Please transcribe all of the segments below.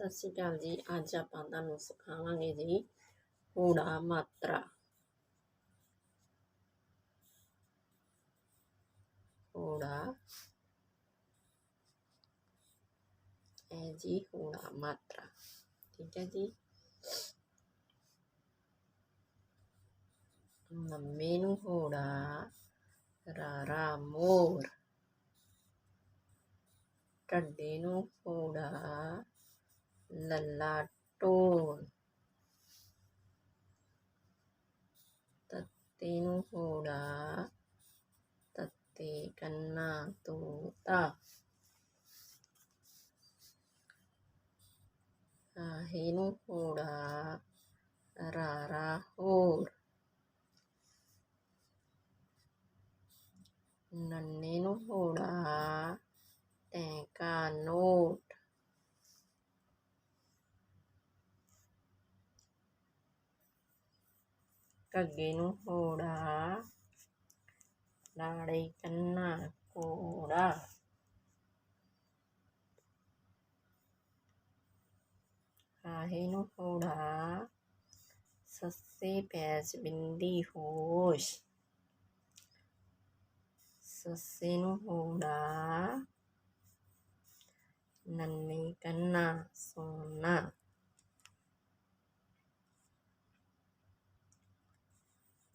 ਸਤਿ ਸ਼੍ਰੀ ਅਕਾਲ ਜੀ ਅੱਜ ਆਪਾਂ ਤੁਹਾਨੂੰ ਸਿਖਾਵਾਂਗੇ ਜੀ ਹੂੜਾ ਮਾਤਰਾ ਹੂੜਾ ਇਹ ਜੀ ਹੂੜਾ ਮਾਤਰਾ ਠੀਕ ਹੈ ਜੀ ਮੰਮੀ ਨੂੰ ਹੂੜਾ ਰਾਰਾ ਮੋਰ ਟੱਡੇ ਨੂੰ ਹੂੜਾ லல்லாட்டோன் தத்தேனு கூடா தத்தே கண்ணா தூதா ராஹேனு கூடா ராராஹோர். நன்னேனு கூடா ಕಗ್ಗಿನೂ ಕೂಡ ಲಾಡಿಕನ್ನ ಕೂಡ ಹಾಯಿನೂ ಕೂಡ ಸಸ್ಸಿ ಪ್ಯಾಜ್ ಬಿಂದಿ ಹೋಶ್ ಸಸ್ಸಿನೂ ಕೂಡ ನನ್ನಿ ಕನ್ನ ಸೋನ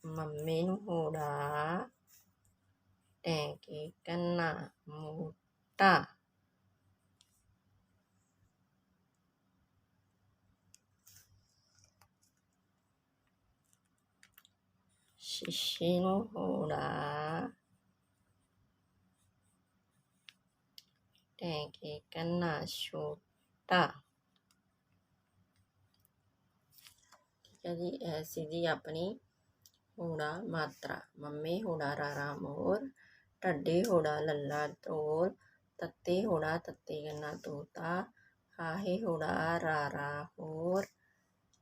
ਹੂੜਾ ਨੰਨੇ ਕੰਨਾ ਮੰਮੀ ਨੂੰ ਹੂੜਾ ਟੈਂਕੇ ਕੰਨਾ ਮੋਟਾ ਸ਼ੀਸ਼ੇ ਨੂੰ ਹੂੜਾ ਟੈਂਕੇ ਕੰਨਾ ਛੋਟਾ ਠੀਕ ਹੈ ਜੀ ਐਸੀ ਜੀ ਆਪਣੀ ਹੋੜਾ ਮਾਤਰਾ। ਮੰਮੀ ਹੋੜਾ ਰਾਰਾ ਮੋਰ, ਢੱਡੇ ਹੋੜਾ ਲੱਲਾ ਤੋਰ ਤੱਤੇ ਹੂੜਾ ਤੱਤੇ ਗੰਨਾ ਤੋਤਾ, ਹਾਹੇ ਹੋੜਾ ਰਾਰਾ ਹੋਰ,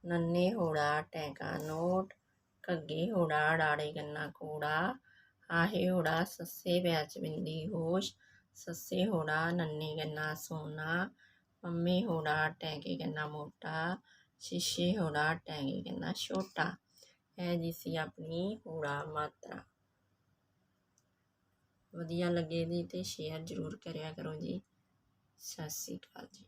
ਨੰਨੇ ਹੋੜਾ ਟੈਂਕਾ ਨੋਟ, ਘੱਗੇ ਹੋੜਾ ਡਾੜੇ ਗੰਨਾ ਕੂੜਾ ਆਹੇ ਹੋੜਾ ਸੱਸੇ ਵਿੱਚ ਬਿੰਦੀ ਹੋਸ਼, ਸੱਸੇ ਹੋੜਾ ਨੰਨੇ ਗੰਨਾ ਸੋਨਾ, ਮੰਮੀ ਹੋੜਾ ਟੈਂਕੇ ਗੰਨਾ ਮੋਟਾ, ਸ਼ੀਸ਼ੇ ਹੋੜਾ ਟੈਂਕੇ ਗੰਨਾ ਛੋਟਾ। ਹੈ ਜੀ ਸੀ ਆਪਣੀ ਹੂੜਾ ਮਾਤਰਾ। ਵਧੀਆ ਲੱਗੇ ਜੀ ਤੇ ਸ਼ੇਅਰ ਜ਼ਰੂਰ ਕਰਿਆ ਕਰੋ ਜੀ। ਸਤਿ ਸ਼੍ਰੀ ਅਕਾਲ ਜੀ।